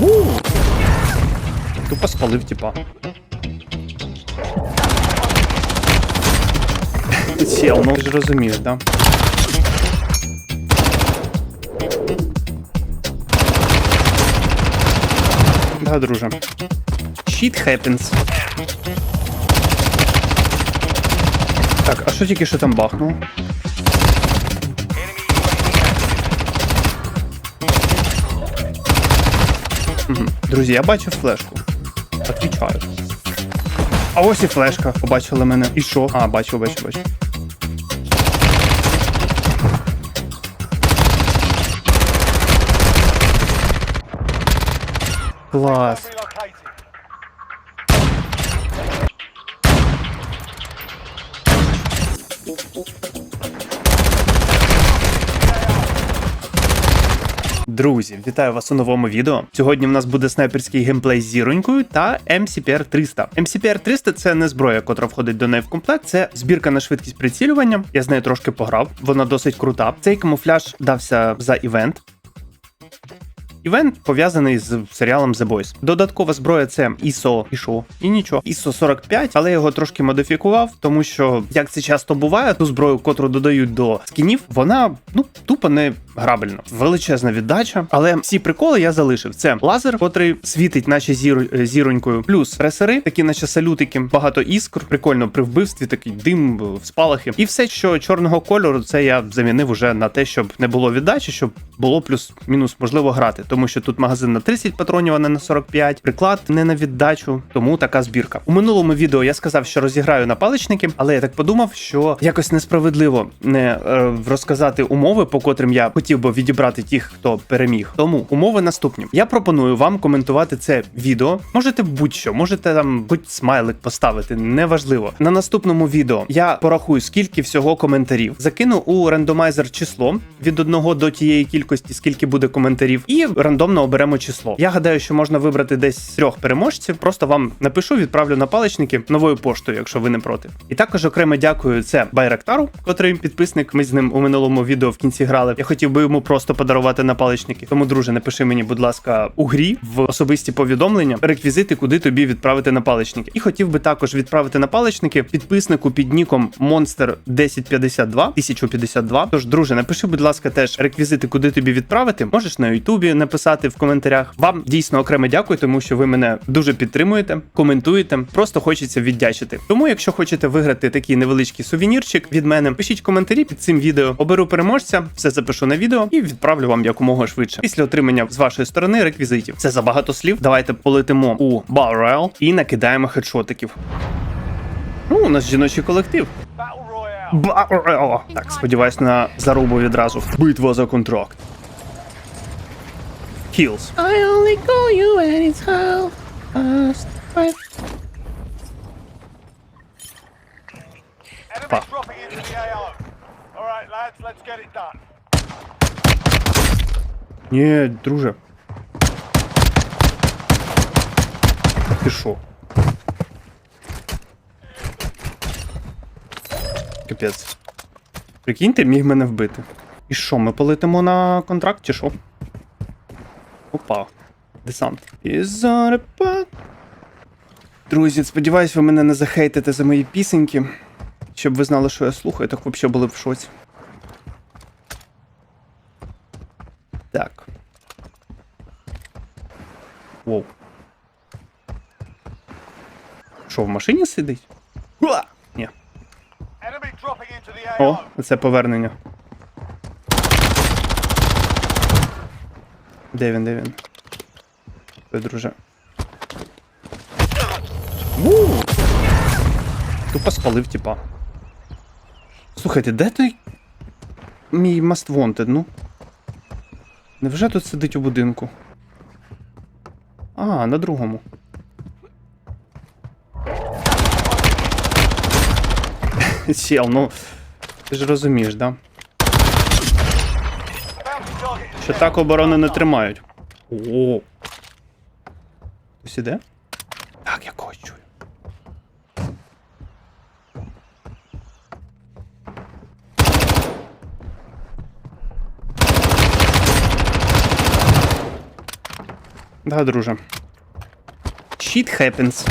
У! Тупо спалив, типа. Сел, ну ти ж розумієш, да? Да, друже. Shit happens. Так, а що тільки що там бахнув? Друзі, я бачив флешку. Отвічаю. А ось і флешка. Побачили мене. І що? А, бачу, бачу, бачу. Клас. Друзі, вітаю вас у новому відео. Сьогодні в нас буде снайперський геймплей з зіронькою та MCPR 300. MCPR 300 це не зброя, котра входить до неї в комплект. Це збірка на швидкість прицілювання. Я з нею трошки пограв. Вона досить крута. Цей камуфляж дався за івент. Івент пов'язаний з серіалом The Boys. Додаткова зброя це ISO і що? І нічого. ISO 45, але я його трошки модифікував, тому що, як це часто буває, ту зброю, котру додають до скінів, вона ну тупо не грабельна. Величезна віддача. Але всі приколи я залишив. Це лазер, котрий світить, наче зір, е, зіронькою, плюс пресери, такі, наче салютики, багато іскр. Прикольно при вбивстві, такий дим, е, спалахи. І все, що чорного кольору, це я замінив уже на те, щоб не було віддачі, щоб було плюс-мінус можливо грати. Тому що тут магазин на 30 патронів, а не на 45, приклад не на віддачу, тому така збірка. У минулому відео я сказав, що розіграю на паличники, але я так подумав, що якось несправедливо не е, розказати умови, по котрим я хотів би відібрати тих, хто переміг. Тому умови наступні. Я пропоную вам коментувати це відео. Можете будь-що, можете там будь смайлик поставити, неважливо. На наступному відео я порахую, скільки всього коментарів. Закину у рандомайзер число від одного до тієї кількості, скільки буде коментарів, і рандомно оберемо число. Я гадаю, що можна вибрати десь трьох переможців. Просто вам напишу, відправлю на паличники новою поштою, якщо ви не проти. І також окремо дякую це Байрактару, котрий підписник. Ми з ним у минулому відео в кінці грали. Я хотів би йому просто подарувати на паличники. Тому, друже, напиши мені, будь ласка, у грі в особисті повідомлення реквізити, куди тобі відправити на паличники. І хотів би також відправити на паличники підписнику під ніком Monster 1052 1052. Тож, друже, напиши, будь ласка, теж реквізити, куди тобі відправити. Можеш на Ютубі написати в коментарях. Вам дійсно окремо дякую, тому що ви мене дуже підтримуєте, коментуєте. Просто хочеться віддячити. Тому, якщо хочете виграти такий невеличкий сувенірчик від мене, пишіть коментарі під цим відео. Оберу переможця, все запишу на відео і відправлю вам якомога швидше. Після отримання з вашої сторони реквізитів. Це забагато слів. Давайте полетимо у Barrel і накидаємо хедшотиків. Ну, у нас жіночий колектив. Баррел. Так, сподіваюсь на зарубу відразу. Битва за контракт. Kills. I only call you when it's half past five. Enemy dropping into the AO. All right, lads, let's get it done. Ні, друже. Ти що? Капець. Прикиньте, міг мене вбити. І що, ми полетимо на контракт чи що? Опа. Десант. І зарепа. Друзі, сподіваюсь, ви мене не захейтите за мої пісеньки. Щоб ви знали, що я слухаю, так взагалі були б в шоці. Так. Воу. Що, в машині сидить? Уа! Ні. О, це повернення. Де він, де він? Ой, друже. У! Тупо спалив, типа. Слухайте, де той мій Must Wanted, ну? Невже тут сидить у будинку? А, на другому. Чел, ну. Ти ж розумієш, да? Що так оборони не тримають. О. Хтось іде? Так, я когось чую. Да, друже. Shit happens.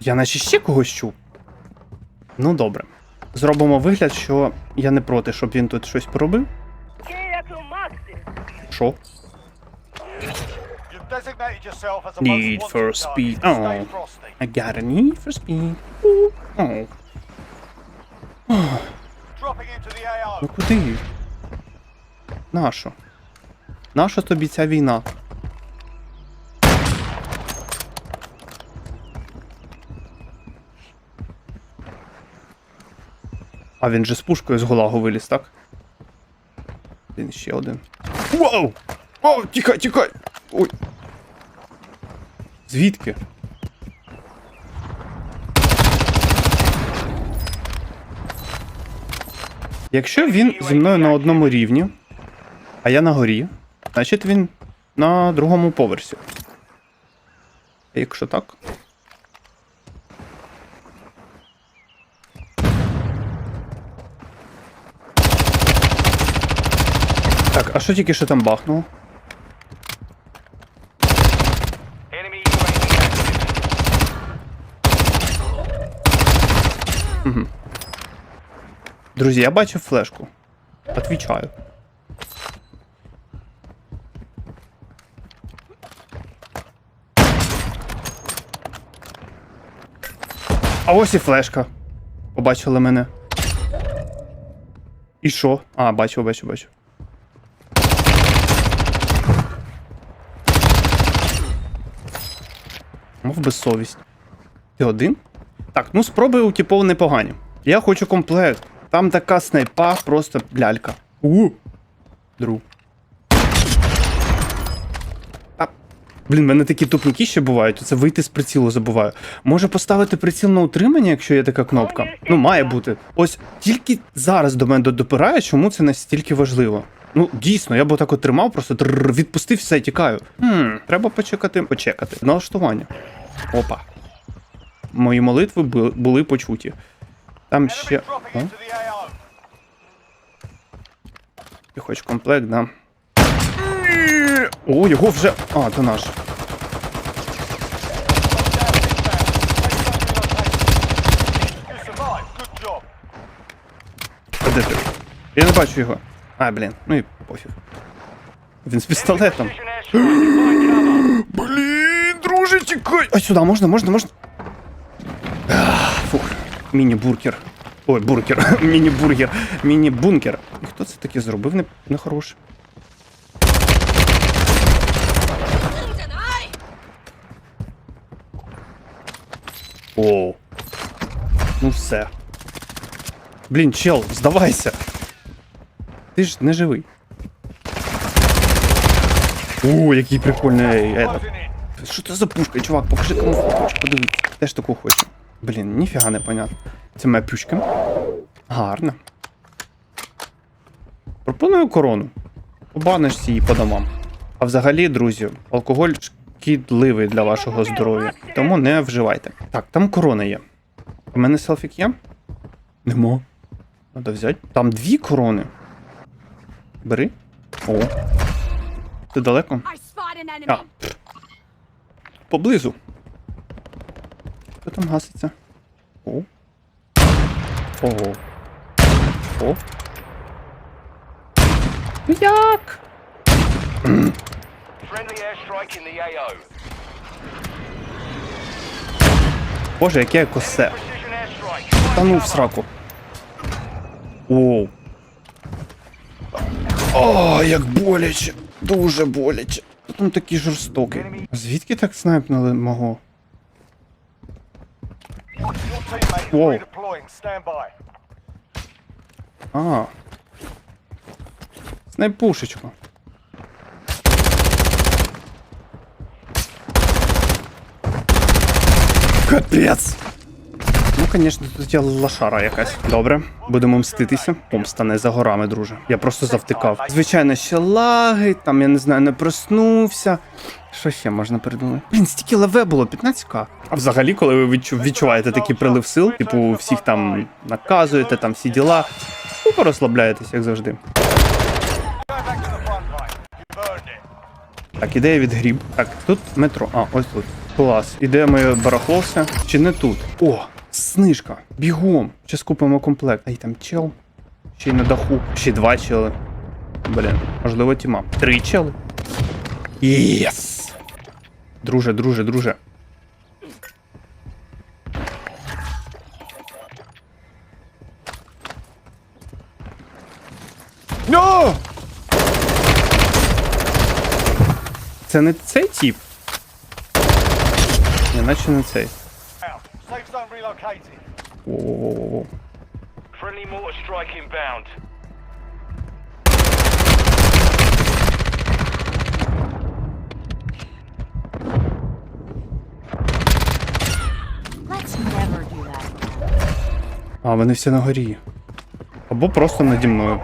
Я наче ще когось чув. Ну добре. Зробимо вигляд, що я не проти, щоб він тут щось поробив. Що? Need for speed. Oh. I got a need for speed. Oh. Ну куди? Нащо? Нащо тобі ця війна? А він же з пушкою з голагу виліз, так? Він ще один. Вау! О, тікай, тікай! Ой. Звідки? Якщо він зі мною на одному рівні, а я на горі, значить він на другому поверсі. А Якщо так. Так, а що тільки що там бахнуло? Друзі, я бачив флешку. Отвічаю. А ось і флешка. Побачили мене. І що? А, бачу, бачу, бачу. Мов безсовість. Ти один? Так, ну спроби у типов непогані. Я хочу комплект. Там така снайпа, просто лялька. У. Дру. А, блін, в мене такі тупники ще бувають. Це вийти з прицілу забуваю. Може поставити приціл на утримання, якщо є така кнопка? Ну, має бути. Ось тільки зараз до мене допирає, чому це настільки важливо. Ну, дійсно, я б отак от тримав, просто відпустив все тікаю. Хм, треба почекати, почекати. Налаштування. Опа. Мої молитви були почуті. Там ще. О, ти хочеш комплект, да? О, його вже. А, то наш. А де ти? Я не бачу його. А, блін, ну і пофіг. Він з пістолетом. друже, тікай! А сюди можна, можна, можна. Ах, Фух. Міні-бургер. Ой, бургер. Міні-бургер. Міні-бункер. І Хто це таке зробив? Не, нехороше. Оу. Ну все. Блін, чел, здавайся. Ти ж не живий. О, який прикольний. Этот. Що це за пушка, чувак? Покажи кому хочеш, подивись. Теж таку хочу. Блін, ніфіга не понятно. Це моя пючка. Гарно. Пропоную корону. Побанишся її по домам. А взагалі, друзі, алкоголь шкідливий для вашого здоров'я. Тому не вживайте. Так, там корона є. У мене селфік є? Нема. Надо взяти. Там дві корони. Бери. О. Ти далеко? А. пф. Поблизу. Хто там гаситься? О. Ого. О. Як? The AO. Боже, яке я косе. Та ну в сраку. Оу. О, як боляче. Дуже боляче. Там такий жорстокий? Звідки так снайпнули мого? By. А. Снайпушечку. Капець. Ну, звісно, тут є лошара якась. Добре, будемо мститися. Помста не за горами, друже. Я просто завтикав. Звичайно, ще лаги, там, я не знаю, не проснувся. Що ще можна придумати? Блін, стільки леве було, 15к. А взагалі, коли ви відчуваєте такий прилив сил, типу, всіх там наказуєте, там всі діла, ви порозслабляєтесь, як завжди. Так, ідея від гріб. Так, тут метро. А, ось тут. Клас. Іде моє барахло все. Чи не тут? О, снижка. Бігом. Зараз купимо комплект. Ай, там чел. Ще й на даху. Ще два чели. Блін, можливо, тіма. Три чели. Єс! Друже, друже, друже. No! Це не цей тип? Ні, наче не цей. Friendly mortar strike inbound. Let's never do that again. А, вони всі на горі. Або просто наді мною.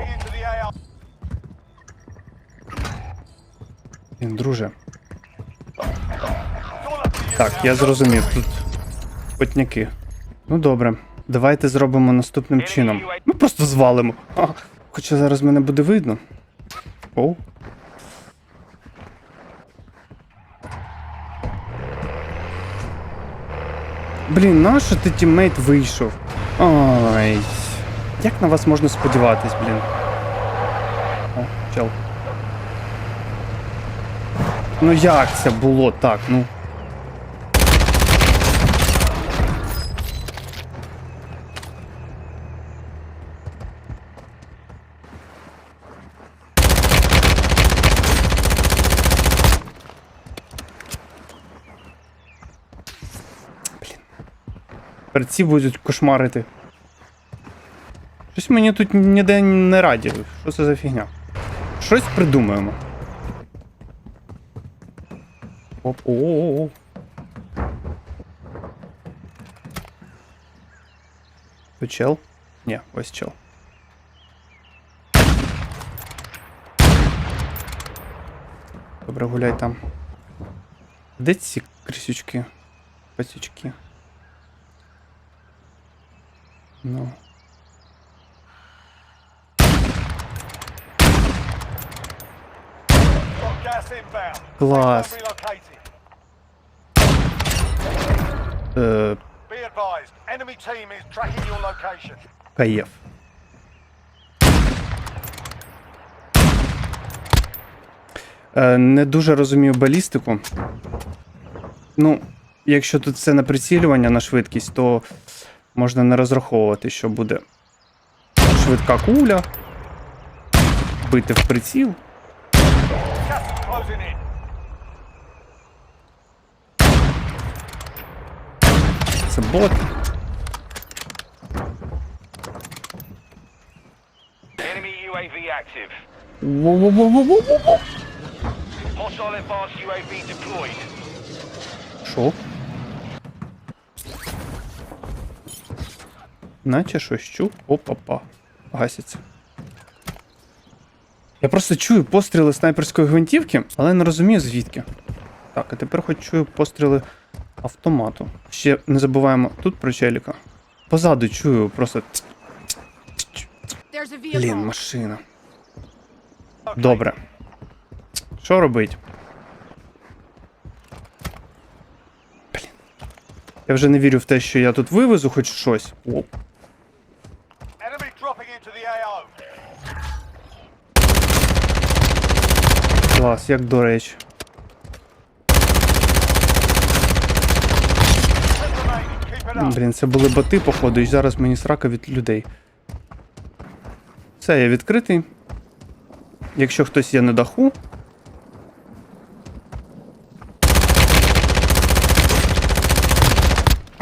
Блін, друже. Так, я зрозумів, тут потняки. Ну добре, давайте зробимо наступним чином. Ми просто звалимо. А, хоча зараз мене буде видно. Оу. Блін, нащо ти тіммейт вийшов? Ай. Як на вас можна сподіватись, блін? О, чел. Ну як це було так? Ну. Тепер ці будуть кошмарити. Щось мені тут ніде не раді. Що це за фігня? Щось придумаємо. Оп, о, о, о. Тут чел? Ні, ось чел. Добре, гуляй там. Де ці крисючки? Пасючки? Ну. Got gas inbound. Клас. Safe zone relocated. Е, Be advised. Enemy team is tracking your location. Каєв. Е, не дуже розумію балістику. Ну, якщо тут все на прицілювання на швидкість, то можна не розраховувати, що буде швидка куля, бити в приціл. Це бот. Enemy Наче щось чув. Опа-па. Гасяться. Я просто чую постріли снайперської гвинтівки, але не розумію звідки. Так, а тепер хоч чую постріли автомату. Ще не забуваємо тут про челіка. Позаду чую просто. Блін, машина. Добре. Що робить? Блін. Я вже не вірю в те, що я тут вивезу хоч щось. О, Enemy dropping into the AO. клас, як до речі. Блін, це були боти, походу, і зараз мені срака від людей. Все, я відкритий. Якщо хтось є на даху.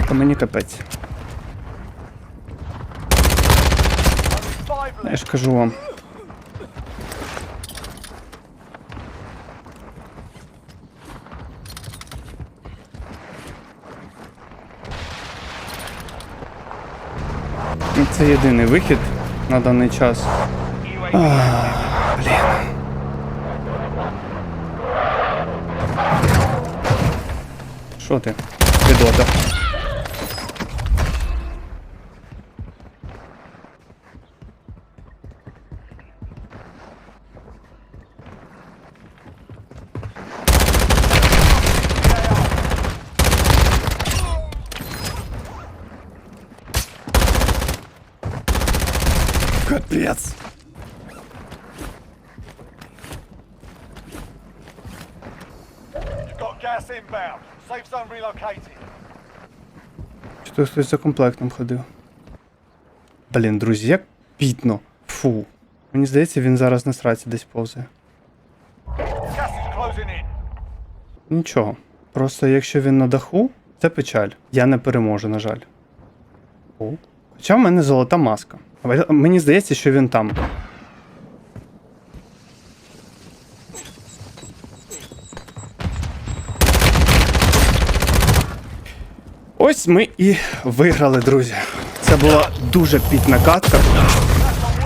То мені капець. Five Я ж кажу вам. Ну, Це єдиний вихід на даний час. Блін. Що ти? Чи то хтось за комплектом ходив? Блін, друзі, як пітно. Фу. Мені здається, він зараз на сраці десь повзає. Нічого. Просто якщо він на даху, це печаль. Я не переможу, на жаль. О. Хоча в мене золота маска. Мені здається, що він там. Ось ми і виграли, друзі. Це була дуже пітна катка.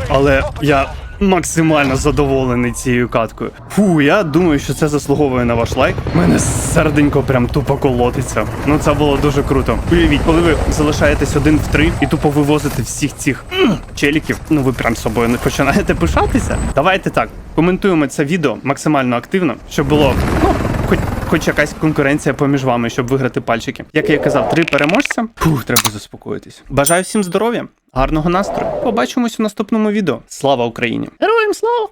Але я максимально задоволений цією каткою. Фу, я думаю, що це заслуговує на ваш лайк. Мене серденько прям тупо колотиться. Ну це було дуже круто. Уявіть, коли ви залишаєтесь один в три і тупо вивозите всіх цих челіків, ну ви прям собою не починаєте пишатися. Давайте так, коментуємо це відео максимально активно, щоб було ну, хоч, хоч якась конкуренція поміж вами, щоб виграти пальчики. Як я казав, три переможця. Фух, треба заспокоїтись. Бажаю всім здоров'я, гарного настрою. Побачимось в наступному відео. Слава Україні! Героям слава!